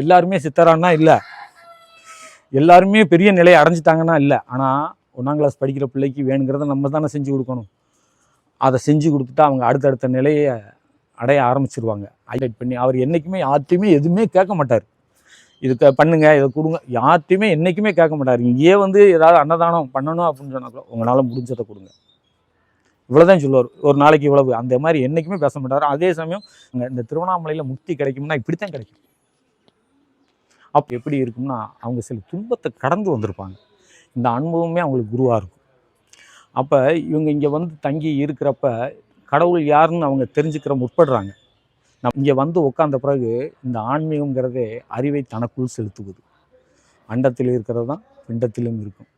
எல்லாருமே சித்தரான்னா இல்லை. எல்லாருமே பெரிய நிலையை அடைஞ்சிட்டாங்கன்னா இல்லை. ஆனால் ஒன்றாம் கிளாஸ் படிக்கிற பிள்ளைக்கு வேணுங்கிறத நம்ம தானே செஞ்சு கொடுக்கணும். அதை செஞ்சு கொடுத்துட்டா அவங்க அடுத்தடுத்த நிலையை அடைய ஆரம்பிச்சிருவாங்க. ஹைலைட் பண்ணி அவர் என்றைக்குமே யார்ட்டையுமே எதுவுமே கேட்க மாட்டார். இது பண்ணுங்க இதை கொடுங்க. யார்ட்டையுமே என்றைக்குமே கேட்க மாட்டார். இங்கேயே வந்து ஏதாவது அன்னதானம் பண்ணணும் அப்படின்னு சொன்னா உங்களால் முடிஞ்சதை கொடுங்க. இவ்வளோதான் சொல்லுவார். ஒரு நாளைக்கு இவ்வளவு. அந்த மாதிரி என்றைக்குமே பேச மாட்டார். அதே சமயம் இந்த திருவண்ணாமலையில் முக்தி கிடைக்கும்னா இப்படித்தான் கிடைக்கும். அப்போ எப்படி இருக்கும்னா அவங்க சில துன்பத்தை கடந்து வந்திருப்பாங்க. இந்த அனுபவமே அவங்களுக்கு குருவாக இருக்கும். அப்போ இவங்க இங்கே வந்து தங்கி இருக்கிறப்ப கடவுள் யாருன்னு அவங்க தெரிஞ்சுக்கிற முற்படுறாங்க. நம் இங்கே வந்து உட்காந்த பிறகு இந்த ஆன்மீகங்கிறதே அறிவை தனக்குள் செலுத்துவது அண்டத்தில் இருக்கிறது தான் பிண்டத்திலும் இருக்கும்.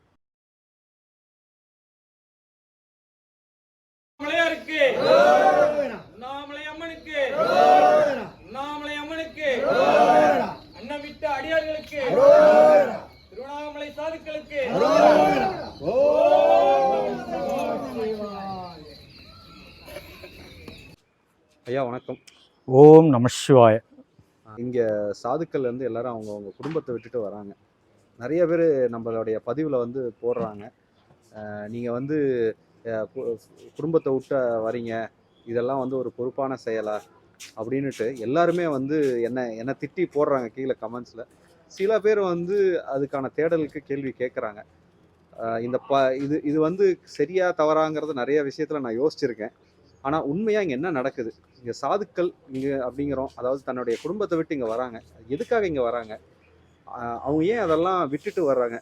ஐயா வணக்கம். ஓம் நம சிவாய. இங்க சாதுக்கள் வந்து எல்லாரும் அவங்க அவங்க குடும்பத்தை விட்டுட்டு வராங்க. நிறைய பேர் நம்மளுடைய பதிவில் வந்து போடுறாங்க. அஹ் நீங்க வந்து குடும்பத்தை விட்ட வரீங்க. இதெல்லாம் வந்து ஒரு பொறுப்பான செயலா? அப்படின்னுட்டு எல்லாருமே வந்து என்ன என்ன திட்டி போடுறாங்க கீழே கமெண்ட்ஸில் சில பேர் வந்து அதுக்கான தேடலுக்கு கேள்வி கேட்குறாங்க இந்த ப இது இது வந்து சரியா தவறாங்கிறது நிறைய விஷயத்துல நான் யோசிச்சிருக்கேன். ஆனால் உண்மையாக இங்கே என்ன நடக்குது? இங்கே சாதுக்கள் இங்கே அப்படிங்கிறோம். அதாவது தன்னுடைய குடும்பத்தை விட்டு இங்கே வராங்க. எதுக்காக இங்கே வராங்க? அவங்க ஏன் அதெல்லாம் விட்டுட்டு வர்றாங்க?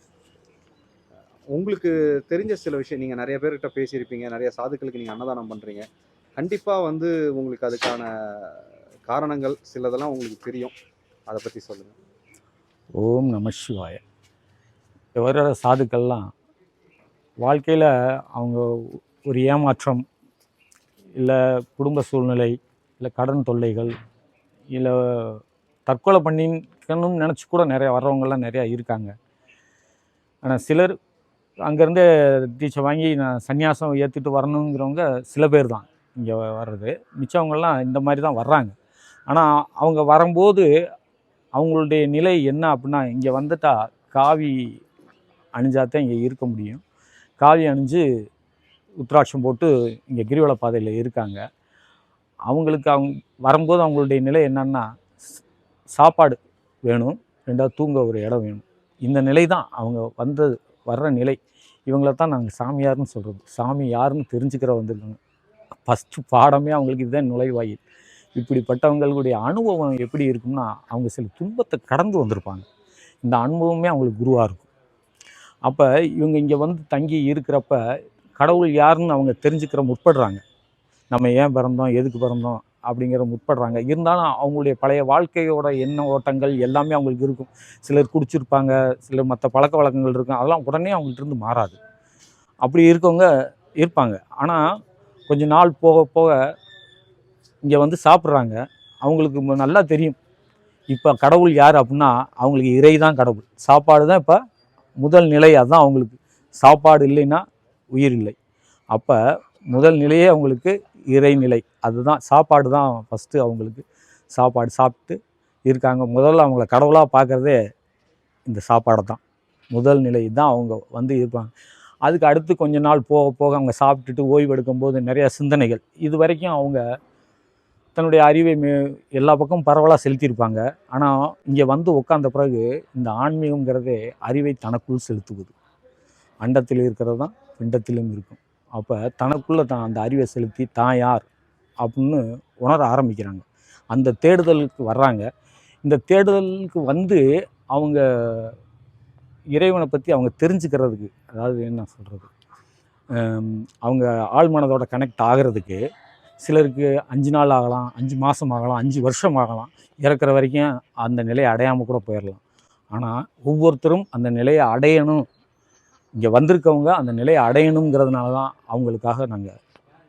உங்களுக்கு தெரிஞ்ச சில விஷயம் நீங்கள் நிறைய பேர்கிட்ட பேசியிருப்பீங்க. நிறைய சாதுக்களுக்கு நீங்கள் அன்னதானம் பண்ணுறீங்க கண்டிப்பாக வந்து உங்களுக்கு அதுக்கான காரணங்கள் சிலதெல்லாம் உங்களுக்கு தெரியும். அதை பற்றி சொல்லுங்கள் ஓம் நம சிவாய. வர சாதுக்கள்லாம் வாழ்க்கையில் அவங்க ஒரு ஏமாற்றம் இல்லை குடும்ப சூழ்நிலை இல்லை கடன் தொல்லைகள் இல்லை தற்கொலை பண்ணிக்கணும்னு நினச்சி கூட நிறையா வர்றவங்கெல்லாம் நிறையா இருக்காங்க. ஆனால் சிலர் அங்கேருந்தே தீட்சை வாங்கி நான் சன்னியாசம் ஏற்றிட்டு வரணுங்கிறவங்க சில பேர் தான் இங்கே வர்றது. மிச்சவங்கள்லாம் இந்த மாதிரி தான் வர்றாங்க. ஆனால் அவங்க வரும்போது அவங்களுடைய நிலை என்ன அப்படின்னா இங்கே வந்துட்டா காவி அணிஞ்சாதான் இங்கே இருக்க முடியும். காவி அணிஞ்சு உத்ராட்சம் போட்டு இங்கே கிரிவல பாதையில் இருக்காங்க. அவங்களுக்கு அவங்க வரும்போது அவங்களுடைய நிலை என்னன்னா சாப்பாடு வேணும் ரெண்டாவது தூங்க ஒரு இடம் வேணும். இந்த நிலை தான் அவங்க வந்தது வர்ற நிலை. இவங்கள தான் நாங்கள் சாமியார்னு சொல்கிறது சாமி யாருன்னு தெரிஞ்சுக்கிற வந்திருக்காங்க. ஃபஸ்ட்டு பாடமே அவங்களுக்கு இதுதான் நுழைவாயில். இப்படிப்பட்டவங்களுடைய அனுபவம் எப்படி இருக்கும்னா அவங்க சில துன்பத்தை கடந்து வந்திருப்பாங்க. இந்த அனுபவமே அவங்களுக்கு குருவாக இருக்கும். அப்போ இவங்க இங்கே வந்து தங்கி இருக்கிறப்ப கடவுள் யாருன்னு அவங்க தெரிஞ்சுக்கிற முற்படுறாங்க. நம்ம ஏன் பிறந்தோம் எதுக்கு பிறந்தோம் அப்படிங்கிற முற்படுறாங்க. இருந்தாலும் அவங்களுடைய பழைய வாழ்க்கையோட எண்ண ஓட்டங்கள் எல்லாமே அவங்களுக்கு இருக்கும். சிலர் குடிச்சிருப்பாங்க சிலர் மற்ற பழக்க வழக்கங்கள் இருக்கும். அதெல்லாம் உடனே அவங்கள்ட்ட இருந்து மாறாது. அப்படி இருக்கவங்க இருப்பாங்க. ஆனால் கொஞ்ச நாள் போக போக இங்கே வந்து சாப்பிட்றாங்க. அவங்களுக்கு நல்லா தெரியும். இப்போ கடவுள் யார் அப்படின்னா அவங்களுக்கு இறை தான் கடவுள். சாப்பாடு தான் இப்போ முதல் நிலை அதுதான் அவங்களுக்கு. சாப்பாடு இல்லைன்னா உயிர் இல்லை. அப்போ முதல் நிலையே அவங்களுக்கு இறைநிலை. அதுதான் சாப்பாடு தான் ஃபஸ்ட்டு அவங்களுக்கு சாப்பாடு சாப்பிட்டு இருக்காங்க. முதல்ல அவங்கள கடவுளாக பார்க்குறதே இந்த சாப்பாடை தான். முதல் நிலை தான் அவங்க வந்து இருப்பாங்க. அதுக்கு அடுத்து கொஞ்ச நாள் போக போக அவங்க சாப்பிட்டுட்டு ஓய்வு எடுக்கும்போது நிறையா சிந்தனைகள். இது வரைக்கும் அவங்க தன்னுடைய அறிவை மே எல்லா பக்கமும் பரவலாக செலுத்தியிருப்பாங்க. ஆனால் இங்கே வந்து உட்காந்த பிறகு இந்த ஆன்மீகங்கிறதே அறிவை தனக்குள் செலுத்துவது அண்டத்தில் இருக்கிறது தான் பிண்டத்திலும் இருக்கும். அப்போ தனக்குள்ளே தான் அந்த அறிவை செலுத்தி தான் யார் அப்படின்னு உணர ஆரம்பிக்கிறாங்க. அந்த தேடுதலுக்கு வர்றாங்க. இந்த தேடுதலுக்கு வந்து அவங்க இறைவனை பற்றி அவங்க தெரிஞ்சுக்கிறதுக்கு அதாவது என்ன சொல்கிறது அவங்க ஆழ்மனதோட கனெக்ட் ஆகிறதுக்கு சிலருக்கு அஞ்சு நாள் ஆகலாம் அஞ்சு மாதம் ஆகலாம் அஞ்சு வருஷம் ஆகலாம். இறக்குற வரைக்கும் அந்த நிலையை அடையாமல் கூட போயிடலாம் ஆனால் ஒவ்வொருத்தரும் அந்த நிலையை அடையணும் இங்கே வந்திருக்கவங்க அந்த நிலையை அடையணுங்கிறதுனால தான் அவங்களுக்காக நாங்கள்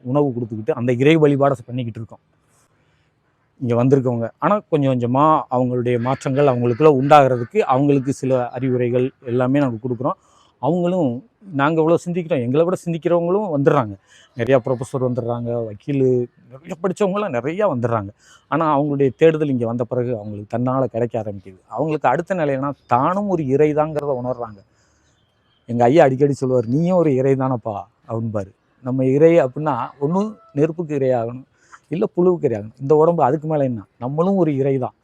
உணவு கொடுத்துக்கிட்டு அந்த இறை வழிபாடை பண்ணிக்கிட்டு இருக்கோம். இங்கே வந்திருக்கவங்க. ஆனால் கொஞ்சம் கொஞ்சமாக அவங்களுடைய மாற்றங்கள் அவங்களுக்குள்ள உண்டாகிறதுக்கு அவங்களுக்கு சில அறிவுரைகள் எல்லாமே நாங்கள் கொடுக்குறோம். அவங்களும் நாங்கள் இவ்வளோ சிந்திக்கிறோம். எங்களை விட சிந்திக்கிறவங்களும் வந்துடுறாங்க. நிறையா ப்ரொஃபஸர் வந்துடுறாங்க வக்கீல் நிறைய படித்தவங்களாம் நிறையா வந்துடுறாங்க. ஆனால் அவங்களுடைய தேடுதல் இங்கே வந்த பிறகு அவங்களுக்கு தன்னால் கிடைக்க ஆரம்பிக்குது. அவங்களுக்கு அடுத்த நிலைனா தானும் ஒரு இறைதாங்கிறத உணர்றாங்க. எங்கள் ஐயா அடிக்கடி சொல்லுவார் நீயும் ஒரு இறை தானப்பா? அப்படின்பாரு நம்ம இறை அப்படின்னா ஒன்றும் நெருப்புக்கு இரையாகணும் இல்லை புழுவுக்கு இரையாகணும் இந்த உடம்பு அதுக்கு மேலே என்ன? நம்மளும் ஒரு இறை தான்.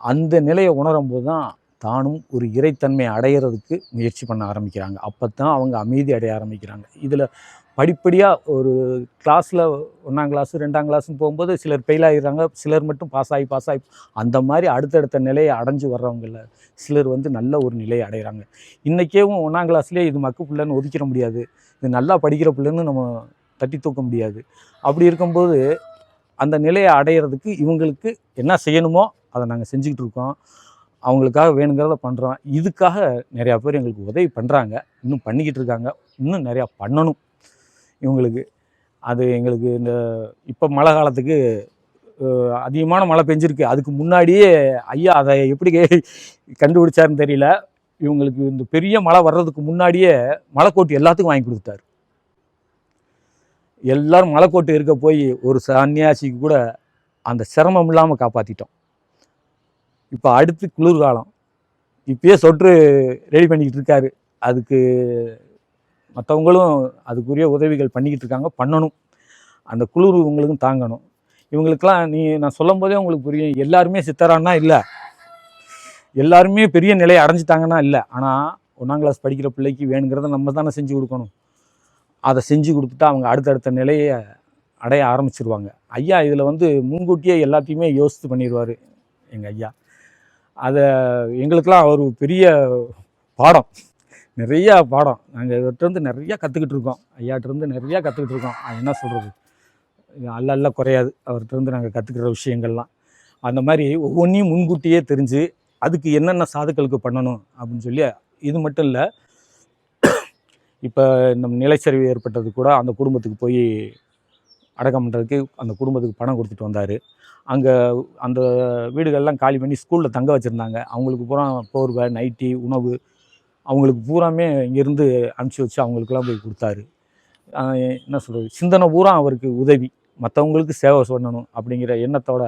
அந்த நிலையை உணரும் போது தான் தானும் ஒரு இறைத்தன்மை அடையிறதுக்கு முயற்சி பண்ண ஆரம்பிக்கிறாங்க. அப்போ தான் அவங்க அமைதி அடைய ஆரம்பிக்கிறாங்க. இதில் படிப்படியாக ஒரு கிளாஸில் ஒன்றாம் கிளாஸ் ரெண்டாம் கிளாஸ்னு போகும்போது சிலர் ஃபெயில் ஆகிடுறாங்க சிலர் மட்டும் பாஸ் ஆகி பாஸ் ஆகி. அந்த மாதிரி அடுத்தடுத்த நிலையை அடைஞ்சு வர்றவங்கள சிலர் வந்து நல்ல ஒரு நிலையை அடைகிறாங்க இன்றைக்கேவும் ஒன்றாம் கிளாஸ்லேயே இது மக்கு பிள்ளைன்னு ஒதுக்கிட முடியாது. இது நல்லா படிக்கிற பிள்ளைன்னு நம்ம தட்டி தூக்க முடியாது. அப்படி இருக்கும்போது அந்த நிலையை அடையிறதுக்கு இவங்களுக்கு என்ன செய்யணுமோ அதை நாங்கள் செஞ்சுக்கிட்டு இருக்கோம். அவங்களுக்காக வேணுங்கிறத பண்ணுறோம் இதுக்காக நிறையா பேர் எங்களுக்கு உதவி பண்ணுறாங்க இன்னும் பண்ணிக்கிட்டு இருக்காங்க. இன்னும் நிறையா பண்ணணும். இவங்களுக்கு. அது எங்களுக்கு இந்த இப்போ மழை காலத்துக்கு அதிகமான மழை பெஞ்சிருக்கு. அதுக்கு முன்னாடியே ஐயா அதை எப்படி கண்டுபிடிச்சாருன்னு தெரியல. இவங்களுக்கு இந்த பெரிய மழை வர்றதுக்கு முன்னாடியே மலைக்கோட்டு எல்லாத்துக்கும் வாங்கி கொடுத்துட்டாரு. எல்லாரும் மலைக்கோட்டு இருக்க போய் ஒரு சன்னியாசிக்கு கூட அந்த சிரமம் இல்லாமல் காப்பாற்றிட்டோம் இப்போ அடுத்து குளிர்காலம். இப்பயே சொட்டு ரெடி பண்ணிக்கிட்டு இருக்காரு. அதுக்கு மற்றவங்களும் அதுக்குரிய உதவிகள் பண்ணிக்கிட்டு இருக்காங்க பண்ணணும். அந்த குளிர் இவங்களுக்கும் தாங்கணும். இவங்களுக்கெல்லாம் நீ நான் சொல்லும் போதே உங்களுக்கு புரியும். எல்லாருமே சித்தரான்னா இல்லை. எல்லாருமே பெரிய நிலையை அடைஞ்சிட்டாங்கன்னா இல்லை. ஆனால் ஒன்றாம் கிளாஸ் படிக்கிற பிள்ளைக்கு வேணுங்கிறத நம்ம தானே செஞ்சு கொடுக்கணும். அதை செஞ்சு கொடுத்துட்டா அவங்க அடுத்தடுத்த நிலையை அடைய ஆரம்பிச்சிருவாங்க. ஐயா இதில் வந்து முன்கூட்டியே எல்லாத்தையுமே யோசித்து பண்ணிடுவார் எங்கள் ஐயா. அதை எங்களுக்கெல்லாம் ஒரு பெரிய பாடம். நிறையா பாடம். நாங்கள் இவர்கிட்டருந்து நிறையா கற்றுக்கிட்டு இருக்கோம். ஐயாட்டிருந்து நிறையா கற்றுக்கிட்டு இருக்கோம். அது என்ன சொல்கிறது அல்ல அல்ல குறையாது. அவர்கிட்டருந்து நாங்கள் கற்றுக்கிற விஷயங்கள்லாம். அந்த மாதிரி ஒவ்வொன்றையும் முன்கூட்டியே தெரிஞ்சு அதுக்கு என்னென்ன சாதுக்களுக்கு பண்ணணும் அப்படின்னு சொல்லி இது மட்டும் இல்லை இப்போ நம்ம நிலச்சரிவு ஏற்பட்டது கூட அந்த குடும்பத்துக்கு போய் அடக்கம் பண்ணுறதுக்கு அந்த குடும்பத்துக்கு பணம் கொடுத்துட்டு வந்தார். அங்கே அந்த வீடுகள்லாம் காலி பண்ணி ஸ்கூலில் தங்க வச்சுருந்தாங்க. அவங்களுக்கு பூரா போர்வை நைட்டி உணவு அவங்களுக்கு பூராமே இங்கேருந்து அனுப்பிச்சி வச்சு அவங்களுக்குலாம் போய் கொடுத்தாரு. என்ன சொல்கிறது சிந்தனை பூரா அவருக்கு உதவி. மற்றவங்களுக்கு சேவை சொல்லணும் அப்படிங்கிற எண்ணத்தோட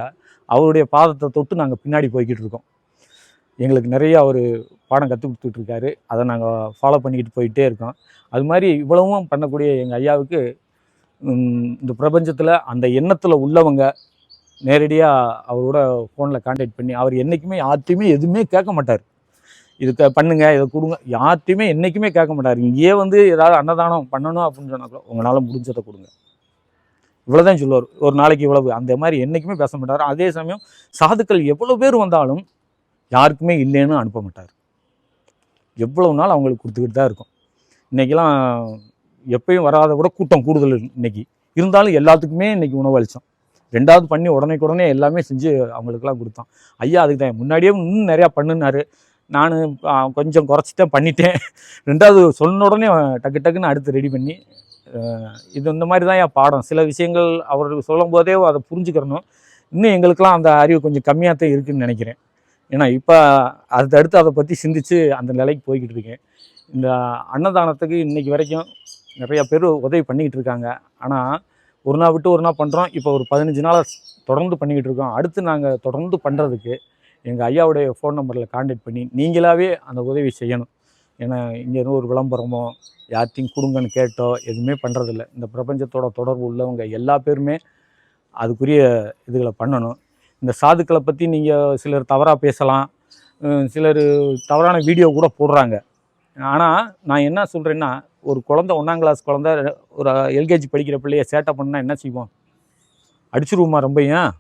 அவருடைய பாதத்தை தொட்டு நாங்கள் பின்னாடி போய்கிட்டு இருக்கோம். எங்களுக்கு நிறைய அவர் பாடம் கற்றுக் கொடுத்துட்ருக்காரு அதை நாங்கள் ஃபாலோ பண்ணிக்கிட்டு போயிட்டே இருக்கோம். அது மாதிரி இவ்வளவும் பண்ணக்கூடிய எங்கள் ஐயாவுக்கு இந்த பிரபஞ்சத்தில் அந்த எண்ணத்தில் உள்ளவங்க நேரடியாக அவரோட ஃபோனில் காண்டாக்ட் பண்ணி அவர் என்றைக்குமே யார்ட்டையுமே எதுவுமே கேட்க மாட்டார். இதுக்கு பண்ணுங்க இதை கொடுங்க. யார்ட்டையுமே என்றைக்குமே கேட்க மாட்டார். இங்கேயே வந்து ஏதாவது அன்னதானம் பண்ணணும் அப்படின்னு சொன்னா கூட உங்களால் முடிஞ்சதை கொடுங்க. இவ்வளோதான் சொல்லுவார். ஒரு நாளைக்கு இவ்வளவு. அந்த மாதிரி என்றைக்குமே பேச மாட்டார். அதே சமயம் சாதுக்கள் எவ்வளோ பேர் வந்தாலும் யாருக்குமே இல்லைன்னு அனுப்ப மாட்டார். எவ்வளவு நாள் அவங்களுக்கு கொடுத்துக்கிட்டு தான் இருக்கும். இன்றைக்கெல்லாம் எப்பயும் வராத கூட கூட்டம் கூடுதல் இன்னைக்கு. இருந்தாலும் எல்லாத்துக்குமே இன்றைக்கி உணவு அளித்தோம் ரெண்டாவது பண்ணி உடனே உடனே எல்லாமே செஞ்சு அவங்களுக்குலாம் கொடுத்தோம். ஐயா அதுக்கு தான். முன்னாடியே இன்னும் நிறையா பண்ணுனாரு. நான் கொஞ்சம் குறைச்சிட்டேன் பண்ணிட்டேன். ரெண்டாவது சொன்ன உடனே டக்கு டக்குன்னு அடுத்து ரெடி பண்ணி இது இந்த மாதிரி தான் என் பாடம். சில விஷயங்கள் அவர் சொல்லும் போதே அதை புரிஞ்சுக்கிறணும். இன்னும் எங்களுக்கெல்லாம் அந்த அறிவு கொஞ்சம் கம்மியாக தான் இருக்குதுன்னு நினைக்கிறேன். ஏன்னா இப்போ அடுத்தடுத்து அதை பற்றி சிந்திச்சு அந்த நிலைக்கு போய்கிட்டு இருக்கேன். இந்த அன்னதானத்துக்கு இன்றைக்கி வரைக்கும் நிறையா பேர் உதவி பண்ணிக்கிட்டு இருக்காங்க. ஆனால் ஒரு நாள் விட்டு ஒரு நாள் பண்ணுறோம் இப்போ ஒரு பதினஞ்சு நாளாக தொடர்ந்து பண்ணிக்கிட்டு இருக்கோம். அடுத்து நாங்கள் தொடர்ந்து பண்ணுறதுக்கு எங்கள் ஐயாவுடைய ஃபோன் நம்பரில் காண்டாக்ட் பண்ணி நீங்களாகவே அந்த உதவி செய்யணும். ஏன்னா இங்கேருந்து ஒரு விளம்பரமோ யார்த்தையும் கொடுங்கன்னு கேட்டோ எதுவுமே பண்ணுறதில்ல இந்த பிரபஞ்சத்தோட தொடர்பு உள்ளவங்க எல்லா பேருமே அதுக்குரிய இதுகளை பண்ணணும். இந்த சாதுக்களை பற்றி நீங்கள் சிலர் தவறாக பேசலாம். சிலர் தவறான வீடியோ கூட போடுறாங்க. ஆனால் நான் என்ன சொல்கிறேன்னா ஒரு குழந்த ஒன்றாம் கிளாஸ் குழந்த ஒரு எல்கேஜி படிக்கிற பிள்ளைய சேட்டை பண்ணால் என்ன செய்வோம்? அடிச்சிருவோமா ரொம்ப ஏன்?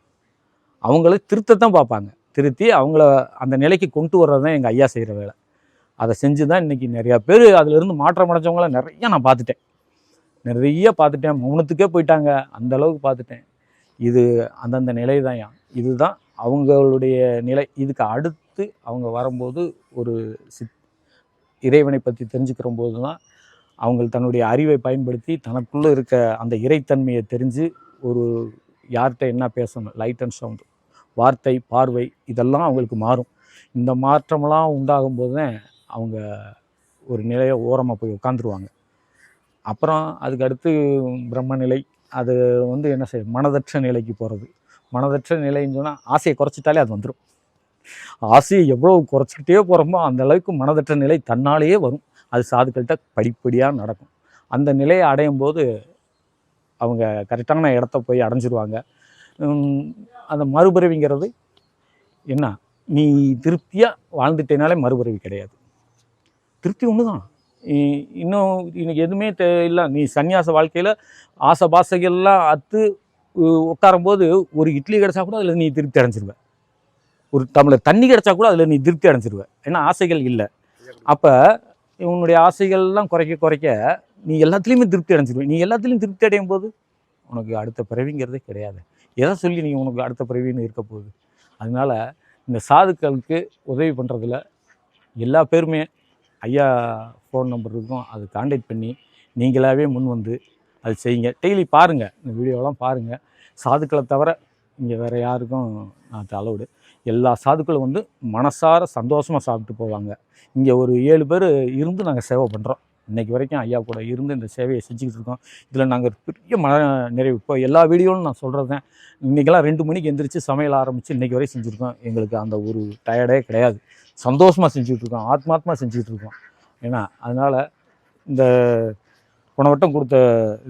அவங்கள திருத்தத்தான் பார்ப்பாங்க. திருத்தி அவங்கள அந்த நிலைக்கு கொண்டு வர்றது தான் எங்கள் ஐயா செய்கிற வேலை. அதை செஞ்சு தான் இன்றைக்கி நிறையா பேர் அதிலிருந்து மாற்றம் அடைஞ்சவங்கள நிறைய நான் பார்த்துட்டேன். நிறைய பார்த்துட்டேன். மௌனத்துக்கே போயிட்டாங்க. அந்த அளவுக்கு பார்த்துட்டேன். இது அந்தந்த நிலை தான் இதுதான் அவங்களுடைய நிலை. இதுக்கு அடுத்து அவங்க வரும்போது ஒரு சித் இறைவனை பற்றி தெரிஞ்சுக்கிற போது தான் அவங்க தன்னுடைய அறிவை பயன்படுத்தி தனக்குள்ளே இருக்க அந்த இறைத்தன்மையை தெரிஞ்சு ஒரு யார்கிட்ட என்ன பேசணும்? லைட் அண்ட் சவுண்டு வார்த்தை பார்வை இதெல்லாம் அவங்களுக்கு மாறும். இந்த மாற்றமெல்லாம் உண்டாகும்போது தான் அவங்க ஒரு நிலையை ஓரமாக போய் உட்காந்துருவாங்க அப்புறம் அதுக்கு அடுத்து பிரம்ம நிலை அது வந்து என்ன செய்ய மனதற்ற நிலைக்கு போகிறது மனதற்ற நிலைன்னு சொன்னால் ஆசையை குறைச்சிட்டாலே அது வந்துடும் ஆசையை எவ்வளோ குறைச்சிக்கிட்டே போகிறோமோ அந்த அளவுக்கு மனதற்ற நிலை தன்னாலேயே வரும். அது சாதுக்கள்கிட்ட படிப்படியாக நடக்கும். அந்த நிலையை அடையும் போது அவங்க கரெக்டான இடத்த போய் அடைஞ்சிருவாங்க. அந்த மறுபிறவிங்கிறது என்ன? நீ திருப்தியாக வாழ்ந்துட்டேனாலே மறுபிறவி கிடையாது. திருப்தி ஒன்று தான் இன்னும் இன்னைக்கு எதுவுமே தே இல்லை நீ சன்னியாச வாழ்க்கையில் ஆசை பாசைகள்லாம் அத்து உட்காரும்போது ஒரு இட்லி கிடச்சா கூட அதில் நீ திருப்தி அடைஞ்சிருவேன் ஒரு தமிழர் தண்ணி கிடச்சா கூட அதில் நீ திருப்தி அடைஞ்சிருவேன் ஏன்னா ஆசைகள் இல்லை. அப்போ உன்னுடைய ஆசைகள்லாம் குறைக்க குறைக்க நீ எல்லாத்துலேயுமே திருப்தி அடைஞ்சிருவ. நீ எல்லாத்துலேயும் திருப்தி அடையும் போது உனக்கு அடுத்த பிறவிங்கிறதே கிடையாது. எதை சொல்லி நீங்கள் உனக்கு அடுத்த பிறவின்னு இருக்க போகுது? அதனால இந்த சாதுக்களுக்கு உதவி பண்ணுறதுல எல்லா பேருமே ஐயா ஃபோன் நம்பர் இருக்கும். அது காண்டாக்ட் பண்ணி நீங்களாகவே முன் வந்து அது செய்யுங்க. டெய்லி பாருங்கள் இந்த வீடியோலாம் பாருங்கள் சாதுக்களை தவிர இங்கே வேறு யாருக்கும் நான் அலவுடு எல்லா சாதுக்களும் வந்து மனசார சந்தோஷமாக சாப்பிட்டு போவாங்க. இங்கே ஒரு ஏழு பேர் இருந்து நாங்கள் சேவை பண்ணுறோம் இன்றைக்கி வரைக்கும் ஐயா கூட இருந்து இந்த சேவையை செஞ்சுக்கிட்டு இருக்கோம். இதில் நாங்கள் பெரிய மன நிறைவு. இப்போ எல்லா வீடியோவும் நான் சொல்கிறது தான் இன்றைக்கெல்லாம் ரெண்டு மணிக்கு எந்திரிச்சு சமையல் ஆரம்பித்து இன்றைக்கி வரை செஞ்சுருக்கோம். எங்களுக்கு அந்த ஒரு டயர்டே கிடையாது. சந்தோஷமாக செஞ்சுக்கிட்டு இருக்கோம் ஆத்மாத்மா செஞ்சுக்கிட்டு இருக்கோம் ஏன்னா அதனால் இந்த போன வட்டம் கொடுத்த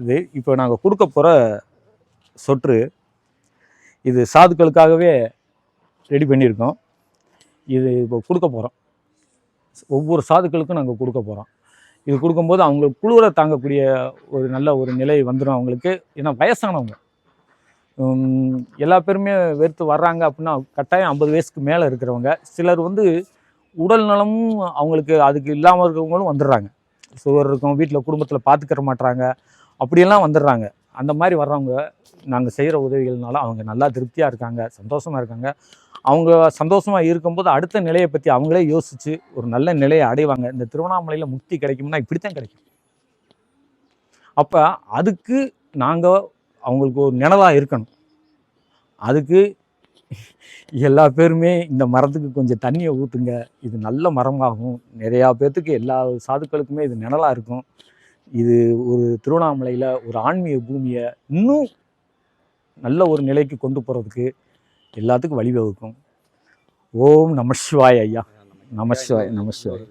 இது இப்போ நாங்கள் கொடுக்க போகிற சொற்று இது சாதுக்களுக்காகவே ரெடி பண்ணியிருக்கோம். இது இப்போ கொடுக்க போகிறோம் ஒவ்வொரு சாதுக்களுக்கும் நாங்கள் கொடுக்க போகிறோம் இது கொடுக்கும்போது அவங்களுக்கு குழுவில் தாங்கக்கூடிய ஒரு நல்ல ஒரு நிலை வந்துடும் அவங்களுக்கு. ஏன்னா வயசானவங்க. எல்லா பேருமே வெறுத்து வர்றாங்க அப்படின்னா கட்டாயம் ஐம்பது வயசுக்கு மேலே இருக்கிறவங்க. சிலர் வந்து உடல் நலமும் அவங்களுக்கு அதுக்கு இல்லாமல் இருக்கிறவங்களும் வந்துடுறாங்க. சுகர் இருக்கும் வீட்டில் குடும்பத்தில் பார்த்துக்கிற மாட்டுறாங்க அப்படியெல்லாம் வந்துடுறாங்க. அந்த மாதிரி வர்றவங்க நாங்கள் செய்கிற உதவிகள்னால அவங்க நல்லா திருப்தியாக இருக்காங்க சந்தோஷமாக இருக்காங்க. அவங்க சந்தோஷமாக இருக்கும்போது அடுத்த நிலையை பற்றி அவங்களே யோசித்து ஒரு நல்ல நிலையை அடைவாங்க. இந்த திருவண்ணாமலையில் முக்தி கிடைக்கும்னா இப்படித்தான் கிடைக்கும். அப்போ அதுக்கு நாங்கள் அவங்களுக்கு ஒரு நினைவாக இருக்கணும். அதுக்கு எல்லா பேருமே இந்த மரத்துக்கு கொஞ்சம் தண்ணியை ஊற்றுங்க இது நல்ல மரமாகும். நிறையா பேர்த்துக்கு எல்லா சாதுக்களுக்குமே இது நிழலாக இருக்கும். இது ஒரு திருவண்ணாமலையில் ஒரு ஆன்மீக பூமியை இன்னும் நல்ல ஒரு நிலைக்கு கொண்டு போகிறதுக்கு எல்லாத்துக்கும் வழிவகுக்கும். ஓம் நமசிவாய் ஐயா. நமசிவாய் நமசிவாய்